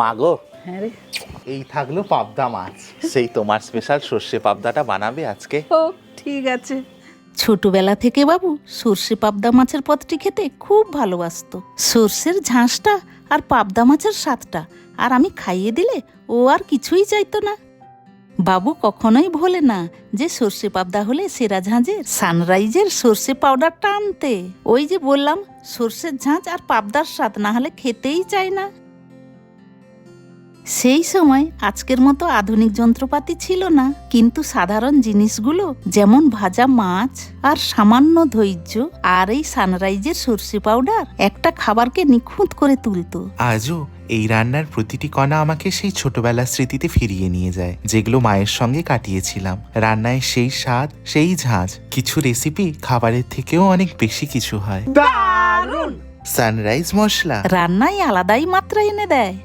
মাগো হ্যাঁ এই থাকল পাবদা মাছ। সেই তোমার স্পেশাল সর্ষে পাবদাটা বানাবে আজকে। ও ঠিক আছে। ছোটবেলা থেকে বাবু সর্ষে পাবদা মাছের পদটি খেতে খুব ভালোবাসত। সর্ষের ঝাঁসটা আর পাবদা মাছের স্বাদটা আর আমি খাইয়ে দিলে ও আর কিছুই চাইতো না। বাবু কখনোই ভোলে না যে সর্ষে পাবদা হলে সেরা ঝাঁঝের সানরাইজের সর্ষে পাউডারটা আনতে ওই যে বললাম সর্ষের ঝাঁঝ আর পাবদার স্বাদ না হলে খেতেই চায় না। সেই সময় আজকের মতো আধুনিক যন্ত্রপাতি ছিল না কিন্তু সাধারণ জিনিসগুলো যেমন ভাজা মাছ আর সামান্য ধৈর্য আর এই সানরাইজের সর্ষে পাউডার একটা খাবারকে নিখুঁত করে তুলতো। আজও এই রান্নার প্রতিটি কণা আমাকে সেই ছোটবেলার স্মৃতিতে ফিরিয়ে নিয়ে যায় যেগুলো মায়ের সঙ্গে কাটিয়েছিলাম। রান্নায় সেই স্বাদ সেই ঝাঁজ কিছু রেসিপি খাবারের থেকেও অনেক বেশি কিছু হয়। সানরাইজ মশলা। রান্নায় আলাদাই মাত্রা এনে দেয়।